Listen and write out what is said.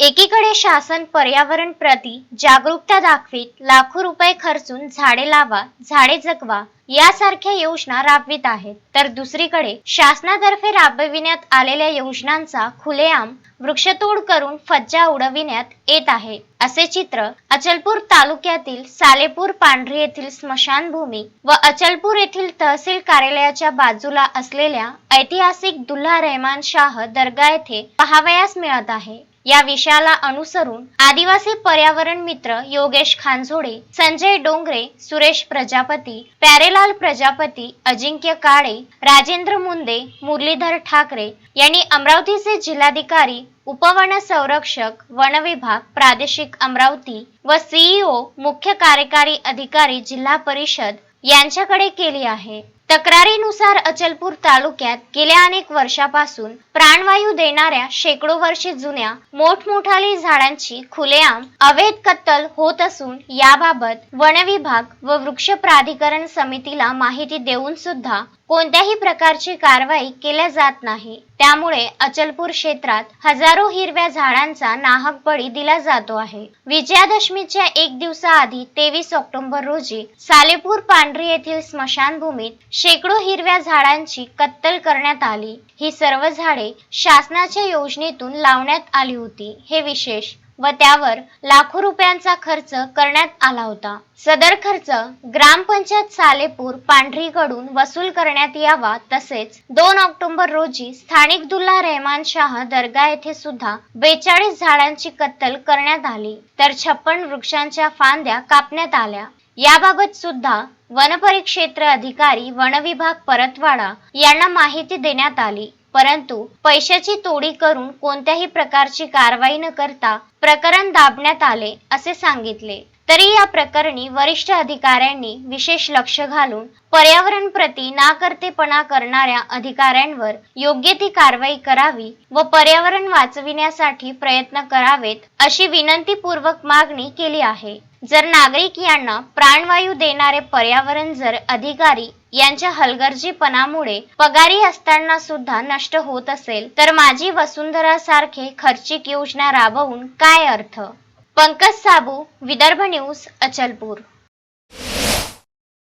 एकीकडे शासन पर्यावरण प्रती जागरूकता दाखवीत लाखो रुपये खर्चून झाडे लावा झाडे जगवा यासारख्या योजना राबवित आहेत. तर दुसरीकडे शासनातर्फे राबविण्यात आलेल्या योजनांचा खुलेआम वृक्षतोड करून फज्जा उडविण्यात येत आहे. असे चित्र अचलपूर तालुक्यातील सालेपूर पांढरी येथील स्मशानभूमी व अचलपूर येथील तहसील कार्यालयाच्या बाजूला असलेल्या ऐतिहासिक दुल्हा रहमान शाह दर्गा येथे पहावयास मिळत आहे. या विषयाला अनुसरून आदिवासी पर्यावरण मित्र योगेश खानझोडे संजय डोंगरे सुरेश प्रजापती प्यारेलाल प्रजापती अजिंक्य काळे राजेंद्र मुंदे मुरलीधर ठाकरे यांनी अमरावतीचे जिल्हाधिकारी उपवन संरक्षक वन विभाग प्रादेशिक अमरावती व सीईओ मुख्य कार्यकारी अधिकारी जिल्हा परिषद यांच्याकडे केली आहे. तक्रारीनुसार अचलपूर तालुक्यात गेल्या अनेक वर्षापासून प्राणवायू देणाऱ्या शेकडो वर्षे जुन्या मोठमोठाली झाडांची खुलेआम अवैध कत्तल होत असून याबाबत वनविभाग व वृक्ष प्राधिकरण समितीला माहिती देऊन सुद्धा कोणत्याही प्रकारची कारवाई केल्या जात नाही. त्यामुळे अचलपूर क्षेत्रात हजारो हिरव्या झाडांचा नाहक बळी दिला जातो आहे. विजयादशमीच्या एक दिवसाआधी तेवीस ऑक्टोबर रोजी सालेपूर पांढरी येथील स्मशानभूमीत शेकडो हिरव्या झाडांची कत्तल करण्यात आली. ही सर्व झाडे शासनाच्या योजनेतून लावण्यात आली होती. हे विशेष व त्यावर लाखो रुपयांचा खर्च करण्यात आला होता. सदर खर्च ग्रामपंचायत सालेपूर पांढरीकडून वसूल करण्यात यावा तसेच दोन ऑक्टोबर रोजी स्थानिक दुल्हा रहमान शाह दर्गा येथे सुद्धा बेचाळीस झाडांची कत्तल करण्यात आली. तर छप्पन वृक्षांच्या फांद्या कापण्यात आल्या. याबाबत सुद्धा वनपरिक्षेत्र अधिकारी वनविभाग परतवाडा यांना माहिती देण्यात आली. परंतु पैशाची तोडी करून कोणत्याही प्रकारची कारवाई न करता प्रकरण दाबण्यात आले असे सांगितले. तरी या प्रकरणी वरिष्ठ अधिकाऱ्यांनी विशेष लक्ष घालून पर्यावरण प्रती नाकर्तेपणा करणाऱ्या अधिकाऱ्यांवर योग्य ती कारवाई करावी व पर्यावरण वाचविण्यासाठी प्रयत्न करावेत अशी विनंतीपूर्वक मागणी केली आहे. जर नागरिक यांना प्राणवायू देणारे पर्यावरण जर अधिकारी यांच्या हलगर्जीपणामुळे पगारी असताना सुद्धा नष्ट होत असेल तर माझी वसुंधरा सारखे खर्चिक योजना राबवून काय अर्थ? પંકજ સાબુ વિદર્ભ ન્યૂઝ અચલપુર.